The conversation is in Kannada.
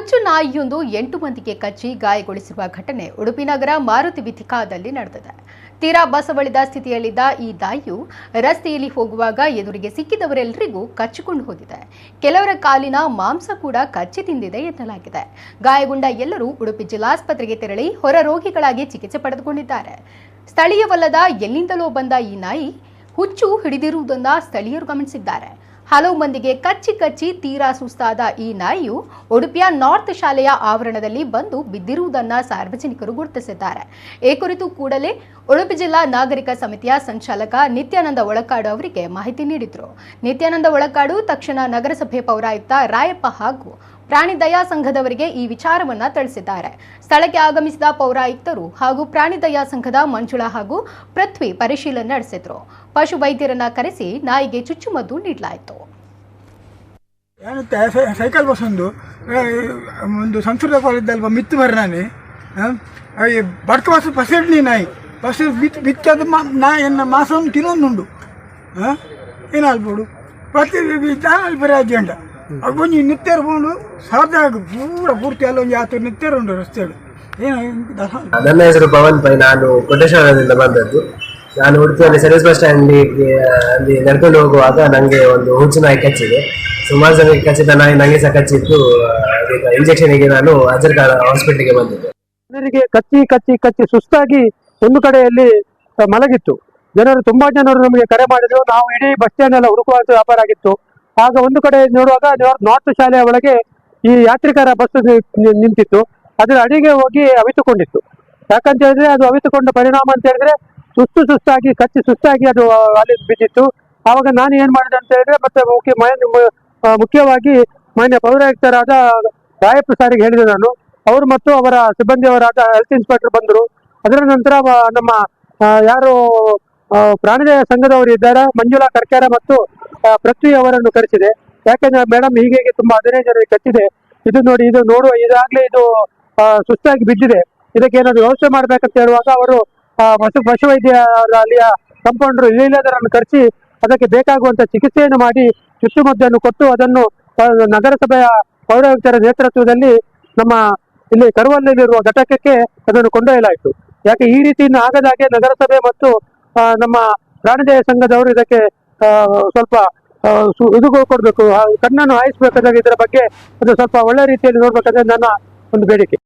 ಹುಚ್ಚು ನಾಯಿಯೊಂದು ಎಂಟು ಮಂದಿಗೆ ಕಚ್ಚಿ ಗಾಯಗೊಳಿಸಿರುವ ಘಟನೆ ಉಡುಪಿ ನಗರ ಮಾರುತಿ ವಿಥಿಕಾದಲ್ಲಿ ನಡೆದಿದೆ. ತೀರಾ ಬಸವಳಿದ ಸ್ಥಿತಿಯಲ್ಲಿದ್ದ ಈ ನಾಯಿಯು ರಸ್ತೆಯಲ್ಲಿ ಹೋಗುವಾಗ ಎದುರಿಗೆ ಸಿಕ್ಕಿದವರೆಲ್ಲರಿಗೂ ಕಚ್ಚಿಕೊಂಡು ಹೋಗಿದೆ. ಕೆಲವರ ಕಾಲಿನ ಮಾಂಸ ಕೂಡ ಕಚ್ಚಿ ತಿಂದಿದೆ ಎನ್ನಲಾಗಿದೆ. ಗಾಯಗೊಂಡ ಎಲ್ಲರೂ ಉಡುಪಿ ಜಿಲ್ಲಾಸ್ಪತ್ರೆಗೆ ತೆರಳಿ ಹೊರ ರೋಗಿಗಳಾಗಿ ಚಿಕಿತ್ಸೆ ಪಡೆದುಕೊಂಡಿದ್ದಾರೆ. ಸ್ಥಳೀಯವಲ್ಲದ ಎಲ್ಲಿಂದಲೋ ಬಂದ ಈ ನಾಯಿ ಹುಚ್ಚು ಹಿಡಿದಿರುವುದನ್ನ ಸ್ಥಳೀಯರು ಗಮನಿಸಿದ್ದಾರೆ. ಹಲವು ಮಂದಿಗೆ ಕಚ್ಚಿ ಕಚ್ಚಿ ತೀರಾ ಸುಸ್ತಾದ ಈ ನಾಯಿಯು ಉಡುಪಿಯ ನಾರ್ತ್ ಶಾಲೆಯ ಆವರಣದಲ್ಲಿ ಬಂದು ಬಿದ್ದಿರುವುದನ್ನು ಸಾರ್ವಜನಿಕರು ಗುರುತಿಸಿದ್ದಾರೆ. ಈ ಕುರಿತು ಕೂಡಲೇ ಉಡುಪಿ ಜಿಲ್ಲಾ ನಾಗರಿಕ ಸಮಿತಿಯ ಸಂಚಾಲಕ ನಿತ್ಯಾನಂದ ಒಳಕಾಡು ಅವರಿಗೆ ಮಾಹಿತಿ ನೀಡಿದರು. ನಿತ್ಯಾನಂದ ಒಳಕಾಡು, ತಕ್ಷಣ ನಗರಸಭೆ ಪೌರಾಯುಕ್ತ ರಾಯಪ್ಪ ಹಾಗೂ ಪ್ರಾಣಿ ದಯಾ ಸಂಘದವರಿಗೆ ಈ ವಿಚಾರವನ್ನ ತಿಳಿಸಿದ್ದಾರೆ. ಸ್ಥಳಕ್ಕೆ ಆಗಮಿಸಿದ ಪೌರಾಯುಕ್ತರು ಹಾಗೂ ಪ್ರಾಣಿ ದಯಾ ಸಂಘದ ಮಂಜುಳಾ ಹಾಗೂ ಪೃಥ್ವಿ ಪರಿಶೀಲನೆ ನಡೆಸಿದ್ರು. ಪಶು ವೈದ್ಯರನ್ನ ಕರೆಸಿ ನಾಯಿಗೆ ಚುಚ್ಚುಮದ್ದು ನೀಡಲಾಯಿತು. ಸೈಕಲ್ ಬಸ್ ಒಂದು ಒಂದು ಸಂಸ್ಕೃತ ಕಾಲೇಜಲ್ಲಿ ಮಿತ್ತು ಬರ್ನಾನೆ ಬಡ್ಕ ಬಸ್ ಪಸೆಡ್ನಿ ನಾಯಿ, ಬಸ್ ಬಿತ್, ಬಿತ್ತದ ನಾ ಎನ್ನ ಮಾಸವನ್ನು ತಿನ್ನೊಂದುಂಡು ಏನಾಗ್ಬೋದು? ಪ್ರತಿ ಬರೀ ಅಜ್ಜಂಡ ಒಂಜಿ ನಿತ್ಯ ಕೊಂಡು ಸಾರ್ದಾಗ ಪೂರ ಪೂರ್ತಿ ಅಲ್ಲೊಂದು ಯಾತ್ರೆ ನಿತ್ಯರು ಉಂಟು ಉಂಡು ರಸ್ತೆಗಳು ನನ್ನ ಹೆಸರು ಪವನ್ ಪೈ ನಾನು ಕೊಟ್ಟೇಶ್ವರದಿಂದ ಬಂದದ್ದು. ನಾನು ಉಡುಪಿಯಲ್ಲಿ ಸರ್ವಿಸ್ ಬಸ್ ಸ್ಟ್ಯಾಂಡಿಗೆ ಅಲ್ಲಿ ನಡ್ಕೊಂಡು ಹೋಗುವಾಗ ನನಗೆ ಒಂದು ಹುಚ್ಚು ನಾಯಿ ಕಚ್ಚಿದೆ. ಸುಮಾರು ಜನ ಕಚ್ಚಿದ ನಾಯಿ ನನಗೆ ಸಹ ಕಚ್ಚಿದ್ದು ಇಂಜೆಕ್ಷನ್ಗೆ ನಾನು ಹಾಸ್ಪಿಟಲ್ ಹಾಸ್ಪಿಟ್ಲಿಗೆ ಬಂದಿದ್ದೆ. ಜನರಿಗೆ ಕಚ್ಚಿ ಕಚ್ಚಿ ಕಚ್ಚಿ ಸುಸ್ತಾಗಿ ಒಂದು ಕಡೆಯಲ್ಲಿ ಮಲಗಿತ್ತು. ಜನರು ತುಂಬಾ ಜನರು ನಮಗೆ ಕರೆ ಮಾಡಿದ್ರು. ನಾವು ಇಡೀ ಬಸ್ ಸ್ಟ್ಯಾಂಡ್ ಎಲ್ಲ ಹುಡುಕುವಂತ ವ್ಯಾಪಾರ ಆಗಿತ್ತು. ಆಗ ಒಂದು ಕಡೆ ನೋಡುವಾಗ ನಾರ್ತ್- ಶಾಲೆಯ ಒಳಗೆ ಈ ಯಾತ್ರಿಕರ ಬಸ್ ನಿಂತಿತ್ತು. ಅದರ ಅಡಿಗೆ ಹೋಗಿ ಅವಿತುಕೊಂಡಿತ್ತು. ಯಾಕಂತ ಹೇಳಿದ್ರೆ ಅದು ಅವಿತುಕೊಂಡ ಪರಿಣಾಮ ಅಂತ ಹೇಳಿದ್ರೆ ಸುಸ್ತು ಸುಸ್ತಾಗಿ, ಕಚ್ಚಿ ಸುಸ್ತಾಗಿ ಅದು ಅಲ್ಲಿ ಬಿದ್ದಿತ್ತು. ಆವಾಗ ನಾನು ಏನ್ ಮಾಡಿದೆ ಅಂತ ಹೇಳಿದ್ರೆ ಮತ್ತೆ ಮುಖ್ಯ ಮುಖ್ಯವಾಗಿ ಮಾನ್ಯ ಪೌರಾಯುಕ್ತರಾದ ರಾಯಪ್ಪ ಸಾರಿಗೆ ಹೇಳಿದೆ ನಾನು. ಅವರು ಮತ್ತು ಅವರ ಸಿಬ್ಬಂದಿಯವರಾದ ಹೆಲ್ತ್ ಇನ್ಸ್ಪೆಕ್ಟರ್ ಬಂದರು. ಅದರ ನಂತರ ನಮ್ಮ ಯಾರು ಪ್ರಾಣಿದಯ ಸಂಘದವರು ಇದ್ದಾರೆ. ಮಂಜುಳಾ ಕರ್ಕೇರ ಮತ್ತು ಪೃಥ್ವಿ ಅವರನ್ನು ಕರೆಸಿದೆ. ಯಾಕಂದ್ರೆ ಮೇಡಮ್ ಹೀಗೆ ತುಂಬಾ ಹದಿನೈದು ಜನರಿಗೆ ಕಟ್ಟಿದೆ ಇದು ನೋಡಿ, ಇದು ನೋಡುವ, ಇದಾಗ್ಲೇ ಇದು ಸುಸ್ತಾಗಿ ಬಿದ್ದಿದೆ. ಇದಕ್ಕೆ ಏನಾದ್ರು ವ್ಯವಸ್ಥೆ ಮಾಡ್ಬೇಕಂತ ಹೇಳುವಾಗ ಅವರು ಪಶು ಪಶುವೈದ್ಯ ಅಲ್ಲಿಯ ಕಂಪೌಂಡರ್ ಇಲ್ಲದರನ್ನು ಕರೆಸಿ ಅದಕ್ಕೆ ಬೇಕಾಗುವಂತ ಚಿಕಿತ್ಸೆಯನ್ನು ಮಾಡಿ ಚುಚ್ಚುಮದ್ದನ್ನು ಕೊಟ್ಟು ಅದನ್ನು ನಗರಸಭೆಯ ಪೌರಾಯುಕ್ತರ ನೇತೃತ್ವದಲ್ಲಿ ನಮ್ಮ ಇಲ್ಲಿ ಕರುವಲ್ಲಿರುವ ಘಟಕಕ್ಕೆ ಅದನ್ನು ಕೊಂಡೊಯ್ಯಲಾಯಿತು. ಯಾಕೆ ಈ ರೀತಿಯಿಂದ ಆಗದಾಗೆ ನಗರಸಭೆ ಮತ್ತು ನಮ್ಮ ಪ್ರಾಣಿದಯ ಸಂಘದವರು ಇದಕ್ಕೆ ಸ್ವಲ್ಪ ಇದು ಕೊಡಬೇಕು. ಕಣ್ಣನ್ನು ಹಾಯಿಸ್ಬೇಕಾದಾಗ ಇದರ ಬಗ್ಗೆ ಅದು ಸ್ವಲ್ಪ ಒಳ್ಳೆ ರೀತಿಯಲ್ಲಿ ನೋಡ್ಬೇಕಾದ್ರೆ ನನ್ನ ಒಂದು ಬೇಡಿಕೆ.